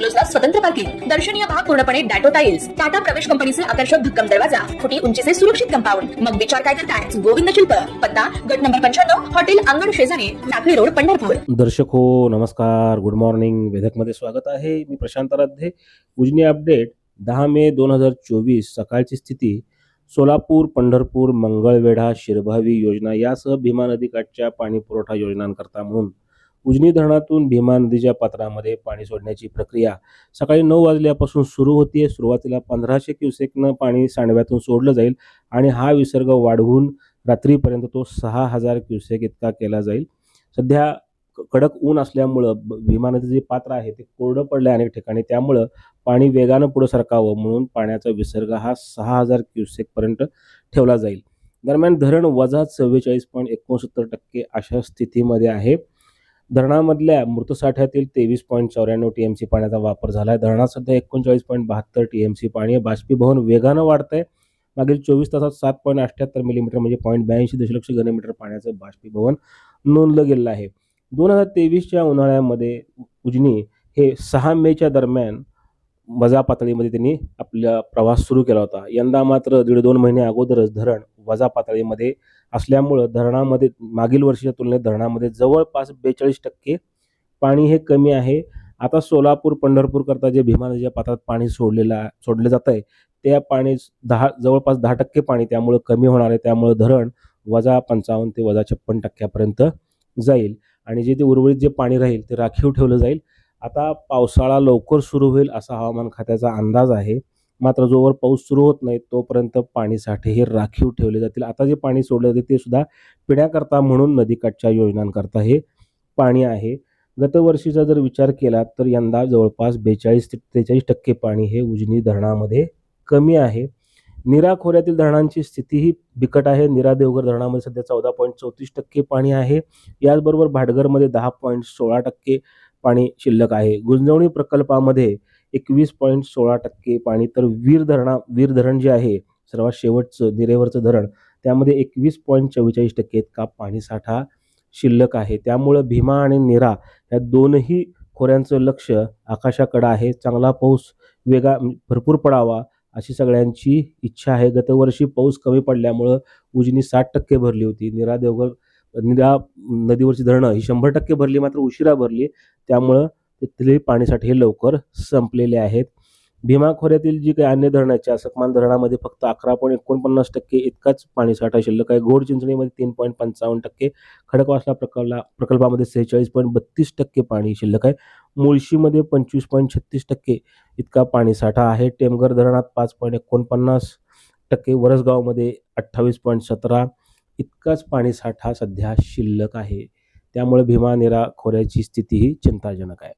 बंगलोजला स्वतंत्र पार्किंग दर्शनीय भाग पूर्णपणे डॅटो टाईल्स टाटा प्रवेश कंपनीचे आकर्षक भक्कम दरवाजा खोटी उंचीचे सुरक्षित कंपाऊंड. मग विचार काय करताय? गोविंद शिल्प. पत्ता गट नंबर पंच्याण्णव हॉटेल अंगण शेजारी टाकळी रोड पंढरपूर. दर्शक हो नमस्कार. Good morning. वेधकमध्ये स्वागत आहे. मी प्रशांत राध्ये उजनी अपडेट. दहा मे दोन हजार चोवीस. सकाळची स्थिती. सोलापूर पंढरपूर मंगळवेढा शिरभावी योजना. यासह भीमा नदीकाठच्या पाणी पुरवठा योजनांकरता म्हणून. उजनी धरणातून भीमा नदीच्या पात्रामध्ये पाणी सोडण्याची प्रक्रिया सकाळी नऊ वाजल्यापासून सुरू होतीये. सुरुवातीला पंधराशे क्युसेकनं पाणी सांडव्यातून सोडलं जाईल आणि हा विसर्ग वाढवून रात्रीपर्यंत तो सहा हजार क्युसेक इतका केला जाईल. सध्या क- कडक ऊन असल्यामुळं ब- भीमा नदीचं जे पात्र आहे ते कोरडं पडलं आहे अनेक ठिकाणी. त्यामुळं पाणी वेगानं पुढं सरकावं म्हणून पाण्याचा विसर्ग हा सहा हजार क्युसेकपर्यंत ठेवला जाईल. दरम्यान धरण वजा चव्वेचाळीस पॉईंट एकोणसत्तर टक्के अशा स्थितीमध्ये आहे. धरणामधल्या मृतसाठ्यातील तेवीस पॉईंट चौऱ्याण्णव टी एम सी पाण्याचा वापर झाला आहे धरणात सध्या एकोणचाळीस पॉईंट बहात्तर टी एम सी पाणी आहे. बाष्पीभवन वेगानं वाढतं आहे मागील चोवीस तासात सात पॉईंट अठ्ठ्याहत्तर मिलीमीटर म्हणजे पॉईंट ब्याऐंशी दशलक्ष घनमीटर पाण्याचं बाष्पीभवन नोंदलं गेलेलं आहे. दोन हजार तेवीसच्या उन्हाळ्यामध्ये उजनी हे सहा मेच्या दरम्यान मजा पातळीमध्ये त्यांनी आपला प्रवास सुरू केला होता. यंदा मात्र दीड दोन महिने अगोदरच धरण वजा पातळीमध्ये असल्यामुळं धरणामध्ये मागील वर्षीच्या तुलनेत धरणामध्ये जवळपास बेचाळीस टक्के पाणी हे कमी आहे. आता सोलापूर पंढरपूर करता जे भीमा नदीच्या पात्रात पाणी सोडलेलं सोडले सोडलं जात आहे त्या पाणी दहा जवळपास दहा टक्के पाणी त्यामुळं कमी होणार आहे. त्यामुळं धरण वजा पंचावन्न ते वजा छप्पन टक्क्यापर्यंत जाईल आणि जे ते उर्वरित जे पाणी राहील ते राखीव ठेवलं जाईल. आता पावसाळा लवकर सुरू होईल असा हवामान खात्याचा अंदाज आहे. मात्र जोवर पाऊस सुरू होत नाही तोपर्यंत पाणीसाठे हे राखीव ठेवले जातील. आता जे पाणी सोडलं जाते ते सुद्धा पिण्याकरता म्हणून नदीकाठच्या योजनांकरता हे पाणी आहे. गतवर्षीचा जर विचार केला तर यंदा जवळपास बेचाळीस ते त्रेचाळीस टक्के पाणी हे उजनी धरणामध्ये कमी आहे. निरा खोऱ्यातील धरणांची स्थितीही बिकट आहे. निरा देवघर धरणामध्ये सध्या चौदा पॉईंट चौतीस टक्के पाणी आहे. याचबरोबर भाटघरमध्ये दहा पॉईंट सोळा टक्के पाणी शिल्लक आहे. गुंजवणी प्रकल्पामध्ये एकवीस पॉईंट सोळा टक्के पाणी. तर वीर धरणा वीर धरण जे आहे सर्वात शेवटचं निरेवरचं धरण त्यामध्ये एकवीस पॉईंट चव्वेचाळीस टक्के इतका पाणीसाठा शिल्लक आहे. त्यामुळं भीमा आणि निरा या दोनही खोऱ्यांचं लक्ष आकाशाकडं आहे. चांगला पाऊस वेगा भरपूर पडावा अशी सगळ्यांची इच्छा आहे. गतवर्षी पाऊस कमी पडल्यामुळं उजनी साठ टक्के भरली होती. निरा देवघर निरा नदीवरची धरणं ही शंभर टक्के भरली मात्र उशिरा भरली. त्यामुळं तिथले पाणीसाठे हे लवकर संपलेले आहेत. भीमा खोऱ्यातील जी काही अन्य धरणं आहेत चासकमान धरणामध्ये फक्त अकरा पॉईंट एकोणपन्नास टक्के इतकाच पाणीसाठा शिल्लक आहे. गोड चिंचणीमध्ये तीन पॉईंट पंचावन्न टक्के खडकवासला प्रकल्पा प्रकल्पामध्ये सेहेचाळीस पॉईंट बत्तीस टक्के पाणी शिल्लक आहे. मुळशीमध्ये पंचवीस पॉईंट छत्तीस टक्के इतका पाणीसाठा आहे. टेमघर धरणात पाच पॉईंट एकोणपन्नास टक्के वरसगावमध्ये अठ्ठावीस पॉईंट सतरा इतकाच पाणीसाठा सध्या शिल्लक आहे. त्यामुळे भीमा निरा खोऱ्याची स्थिती ही चिंताजनक आहे.